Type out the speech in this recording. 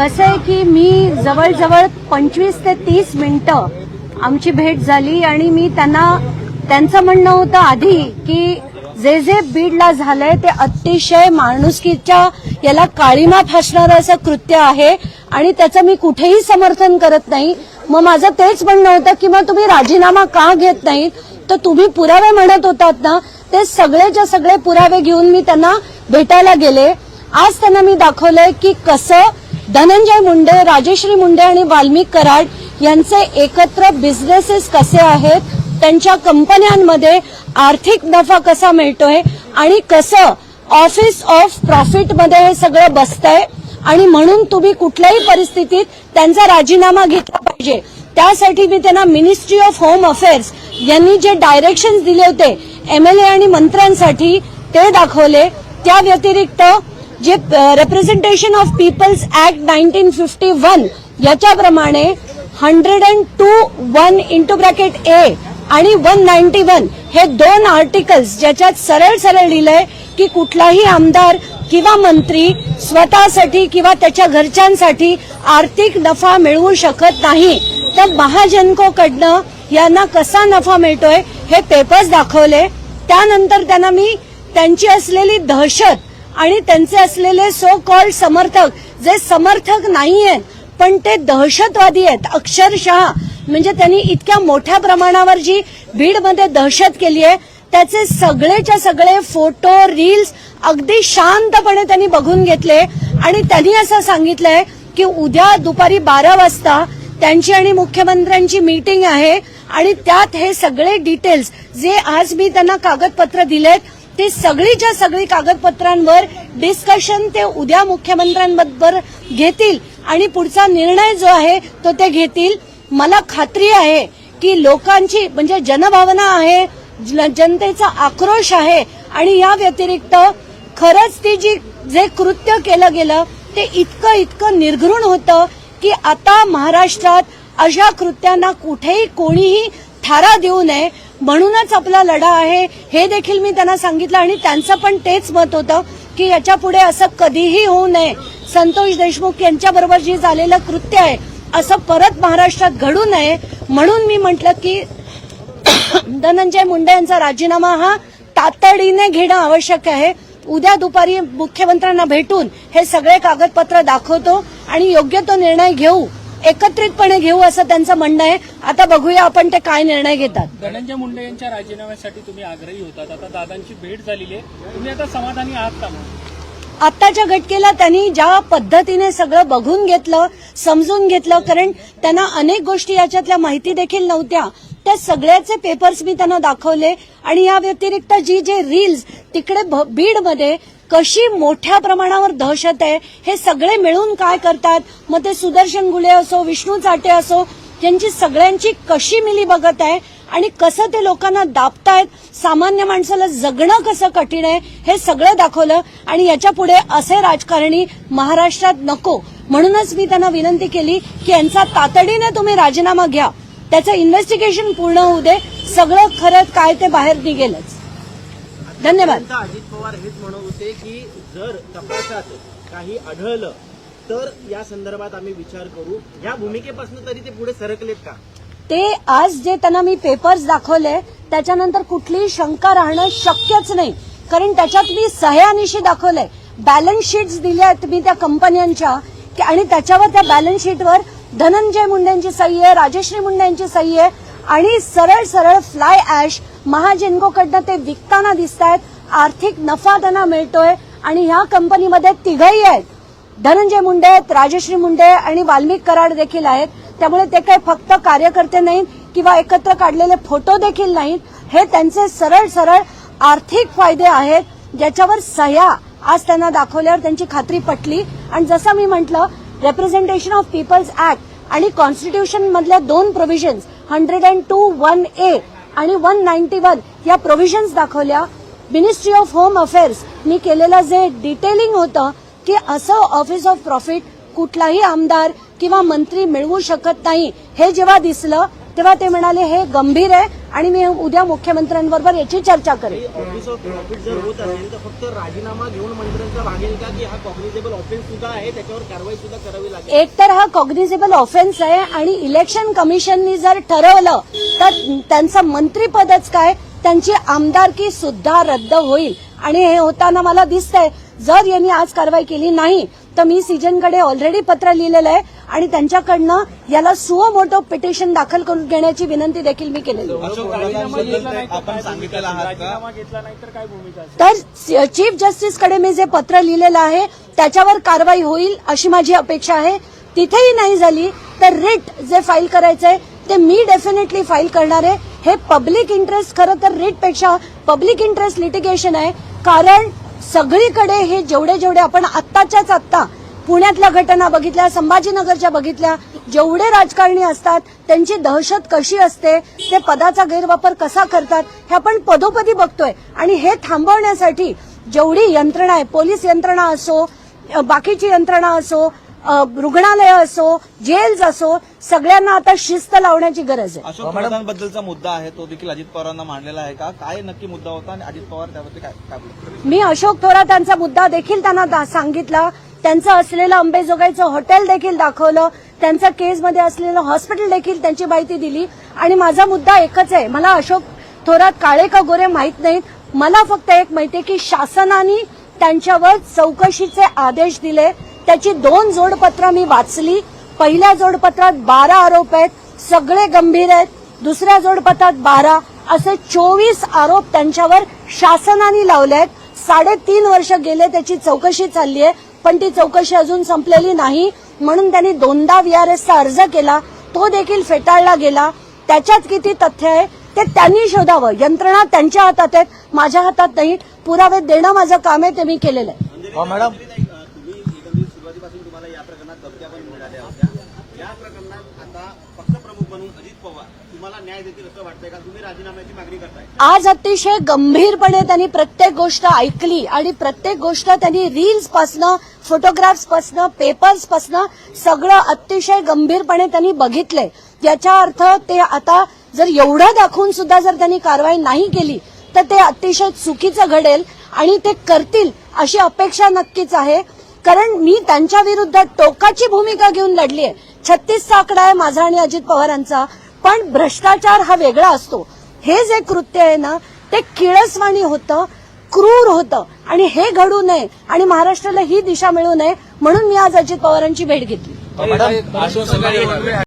कसं आहे की मी जवळजवळ पंचवीस ते तीस मिनिटं आमची भेट झाली आणि मी त्यांना त्यांचं म्हणणं होतं आधी की जे जे बीडला झालंय ते अतिशय माणुसकीच्या याला काळीमा फासणारं असं कृत्य आहे आणि त्याचं मी कुठेही समर्थन करत नाही. मग माझं तेच म्हणणं होतं की मग तुम्ही राजीनामा का घेत नाहीत? तर तुम्ही पुरावे म्हणत होतात ना ते सगळेच्या सगळे पुरावे घेऊन मी त्यांना भेटायला गेले. आज त्यांना मी दाखवलंय की कसं धनंजय मुंडे राजेश्री मुंडे आणि वाल्मिक कराड यांचे एकत्र बिझनेसेस कसे आहेत? त्यांच्या कंपन्यांमध्ये आर्थिक नफा कसा मिळतोय? आणि कसं ऑफिस ऑफ प्रॉफिटमध्ये हे सगळं बसतंय? आणि म्हणून तुम्ही कुठल्याही परिस्थितीत त्यांचा राजीनामा घेतला पाहिजे. त्यासाठी मी त्यांना मिनिस्ट्री ऑफ होम अफेअर्स यांनी जे डायरेक्शन दिले होते एमएलए आणि मंत्र्यांसाठी ते दाखवले. त्या व्यतिरिक्त जे representation of peoples act nineteen fifty one याच्याप्रमाणे hundred and two one into bracket A आणि वन नाईन्टी वन हे दोन आर्टिकल्स ज्याच्यात सरळ सरळ लिहिलंय की कुठलाही आमदार किंवा मंत्री स्वतःसाठी किंवा त्याच्या घरच्यांसाठी आर्थिक नफा मिळवू शकत नाही. तर महाजनकोकडनं यांना कसा नफा मिळतोय हे पेपर्स दाखवले. त्यानंतर त्यांना मी त्यांची असलेली दहशत आणि त्यांचे असलेले सो कॉल्ड समर्थक जे समर्थक नाही आहेत पण ते दहशतवादी आहेत अक्षरशः. म्हणजे त्यांनी इतक्या मोठ्या प्रमाणावर जी भीडमध्ये दहशत केली आहे त्याचे सगळेच्या सगळे फोटो रील्स अगदी शांतपणे त्यांनी बघून घेतले. आणि त्यांनी असं सांगितलंय की उद्या दुपारी बारा वाजता त्यांची आणि मुख्यमंत्र्यांची मीटिंग आहे. आणि त्यात हे सगळे डिटेल्स जे आज मी त्यांना कागदपत्र दिलेत ती सगळीच्या सगळी कागदपत्रांवर डिस्कशन ते उद्या मुख्यमंत्र्यांबरोबर घेतील आणि पुढचा निर्णय जो आहे तो ते घेतील. मला खात्री आहे की लोकांची म्हणजे जनभावना आहे जन- जनतेचा आक्रोश आहे आणि या व्यतिरिक्त खरंच ती जी जे कृत्य केलं गेलं ते इतकं इतकं निर्घृण होतं की आता महाराष्ट्रात अशा कृत्यांना कुठेही कोणीही थारा देऊ नये. म्हणूनच आपला लढा आहे. हे देखील मी त्यांना सांगितलं आणि त्यांचं पण तेच मत होतं की याच्यापुढे असं कधीही होऊ नये. संतोष देशमुख यांच्याबरोबर जे झालेलं कृत्य आहे असं परत महाराष्ट्रात घडू नये. म्हणून मी म्हटलं की धनंजय मुंडे यांचा राजीनामा हा तातडीने घेणं आवश्यक आहे. उद्या दुपारी मुख्यमंत्र्यांना भेटून हे सगळे कागदपत्र दाखवतो आणि योग्य तो निर्णय घेऊ. एकत्रितपणे घेऊ असं त्यांचं म्हणणं आहे. आता बघूया आपण ते काय निर्णय घेतात. धनंजय मुंडे यांच्या राजीनाम्यासाठी तुम्ही आग्रही होतात. आता दादांची भेट झालेली आहे. तुम्ही आता समाधानी आहात का आत्ताच्या घटकेला त्यांनी ज्या पद्धतीने सगळं बघून घेतलं समजून घेतलं कारण त्यांना अनेक गोष्टी याच्यातल्या माहिती देखील नव्हत्या. त्या सगळ्याचे पेपर्स मी त्यांना दाखवले आणि या व्यतिरिक्त जी जे रील्स तिकडे भ- बीडमध्ये कशी मोठ्या प्रमाणावर दहशत आहे हे सगळे मिळून काय करतात? मग ते सुदर्शन गुले असो विष्णू चाटे असो यांची सगळ्यांची कशी मिली बघत आहे आणि कसं ते लोकांना दाबतायत? सामान्य माणसाला जगणं कसं कठीण आहे हे सगळं दाखवलं आणि याच्यापुढे असे राजकारणी महाराष्ट्रात नको. म्हणूनच मी त्यांना विनंती केली की यांचा तातडीने तुम्ही राजीनामा घ्या. त्याचं इन्व्हेस्टिगेशन पूर्ण होऊ दे. सगळं खरं काय ते बाहेर निघेलच. धन्यवाद. अजित पवार हेच म्हणत होते की जर तपासात काही आढळलं तर या संदर्भात आम्ही विचार करू. या भूमिकेपासून तरी ते पुढे सरकलेत का? ते आज जे त्यांना मी पेपर्स दाखवले त्याच्यानंतर कुठलीही शंका राहणं शक्यच नाही. कारण त्याच्यात मी सह्यानिशी दाखवलंय बॅलन्स शीट्स दिल्या आहेत मी त्या कंपन्यांच्या की- आणि त्याच्यावर त्या बॅलन्स शीटवर धनंजय मुंडेंची सही आहे राजश्री मुंडेंची सही आहे आणि सरळ सरळ फ्लाय ऍश महाजेनकोकडनं ते विकताना दिसत आहेत आर्थिक नफा त्यांना मिळतोय आणि ह्या कंपनीमध्ये तिघही आहेत. धनंजय मुंडे आहेत राजश्री मुंडे आणि वाल्मिक कराड देखील आहेत. त्यामुळे ते काही फक्त कार्यकर्ते नाहीत किंवा एकत्र काढलेले फोटो देखील नाहीत. हे त्यांचे सरळ सरळ आर्थिक फायदे आहेत. ज्याच्यावर सह्या आज त्यांना दाखवल्यावर त्यांची खात्री पटली. आणि जसं मी म्हटलं रेप्रेझेंटेशन ऑफ पीपल्स ऍक्ट आणि कॉन्स्टिट्यूशन मधल्या दोन provisions hundred and two one A आणि वन नाईन्टी वन या प्रोव्हिजन्स दाखवल्या. मिनिस्ट्री ऑफ होम अफेअर्स मी केलेलं जे डिटेलिंग होतं की असं ऑफिस ऑफ प्रॉफिट कुठलाही आमदार किंवा मंत्री मिळवू शकत नाही हे जेव्हा दिसलं तेव्हा ते म्हणाले हे गंभीर आहे आणि मी उद्या मुख्यमंत्र्यांबरोबर याची चर्चा करेन. ऑफिस ऑफ प्रॉफिट जर होत असेल तर फक्त राजीनामा घेऊन मंत्र्यांचा भागेल का? की हा कॉग्निजेबल ऑफेन्स सुद्धा आहे त्याच्यावर कारवाई सुद्धा करावी लागेल? एक तर हा कॉग्निझेबल ऑफेन्स आहे आणि इलेक्शन कमिशननी जर ठरवलं तर त्यांचं मंत्रीपदच काय? त्यांची आमदारकी सुद्धा रद्द होईल. आणि हे होताना मला दिसतंय जर यांनी आज कारवाई केली नाही तर मी सीजनकडे ऑलरेडी पत्र लिहिलेलं आहे. आणि त्यांच्याकडनं याला सुओ मोठो पिटिशन दाखल करून घेण्याची विनंती देखील मी केलेली तर चीफ जस्टिसकडे मी जे पत्र लिहिलेलं आहे त्याच्यावर कारवाई होईल अशी माझी अपेक्षा आहे. तिथेही नाही झाली तर रिट जे फाईल करायचंय ते मी डेफिनेटली फाईल करणार आहे. हे पब्लिक इंटरेस्ट खरं तर रिटपेक्षा पब्लिक इंटरेस्ट लिटिगेशन आहे. कारण सगळीकडे हे जेवढे जेवढे आपण आत्ताच्याच आत्ता पुण्यातल्या घटना बघितल्या संभाजीनगरच्या बघितल्या जेवढे राजकारणी असतात त्यांची दहशत कशी असते ते पदाचा गैरवापर कसा करतात हे आपण पदोपदी बघतोय. आणि हे थांबवण्यासाठी जेवढी यंत्रणा आहे पोलीस यंत्रणा असो बाकीची यंत्रणा असो रुग्णालय असो जेल्स असो सगळ्यांना आता शिस्त लावण्याची गरज आहे. अशोक मुद्दा आहे तो देखील अजित पवारांना मांडलेला आहे का? काय नक्की मुद्दा होता आणि अजित पवार त्याबद्दल काय मी अशोक थोरातांचा मुद्दा देखील त्यांना सांगितला. त्यांचं असलेलं अंबेजोगाईचं हॉटेल देखील दाखवलं. त्यांचं केसमध्ये असलेलं हॉस्पिटल देखील त्यांची माहिती दिली. आणि माझा मुद्दा एकच आहे. मला अशोक थोरात काळे का गोरे माहीत नाहीत. मला फक्त एक माहिती आहे की शासनाने त्यांच्यावर चौकशीचे आदेश दिले. त्याची दोन जोडपत्र मी वाचली. पहिल्या जोडपत्रात बारा आरोप आहेत. सगळे गंभीर आहेत. दुसऱ्या जोडपत्रात बारा. असे चोवीस आरोप त्यांच्यावर शासनाने लावले आहेत. साडेतीन वर्ष गेले त्याची चौकशी चालली आहे. पण ती चौकशी अजून संपलेली नाही. म्हणून त्यांनी दोनदा व्हीआरएसचा अर्ज केला. तो देखील फेटाळला गेला. त्याच्यात किती तथ्य आहे ते त्यांनी शोधावं. यंत्रणा त्यांच्या हातात आहेत माझ्या हातात नाही. पुरावे देणं माझं काम आहे ते मी केलेलं आहे. मॅडम तुम्ही एकंदरीत सुरुवातीपासून तुम्हाला या प्रकरणात धमक्या पण मिळाल्या होत्या या प्रकरणात आता पक्षप्रमुख म्हणून अजित पवार तुम्हाला न्याय देतील असं वाटतंय का तुम्ही राजीनाम्याची मागणी करताय आज अतिशय गंभीरपणे त्यांनी प्रत्येक गोष्ट ऐकली आणि प्रत्येक गोष्ट त्यांनी रील्स पासनं फोटोग्राफ्स पासनं पेपर्स पासनं सगळं अतिशय गंभीरपणे त्यांनी बघितलंय. याचा अर्थ ते आता जर एवढं दाखवून सुद्धा जर त्यांनी कारवाई नाही केली तर ते अतिशय चुकीचं घडेल आणि ते करतील अशी अपेक्षा नक्कीच आहे. कारण मी त्यांच्या विरुद्ध टोकाची भूमिका घेऊन लढली आहे छत्तीसचा आकडा आहे माझा आणि अजित पवारांचा. पण भ्रष्टाचार हा वेगळा असतो. हे जे कृत्य आहे ना ते किळसवाणी होतं क्रूर होतं. आणि हे घडू नये आणि महाराष्ट्राला ही दिशा मिळू नये म्हणून मी आज अजित पवारांची भेट घेतली. मॅडम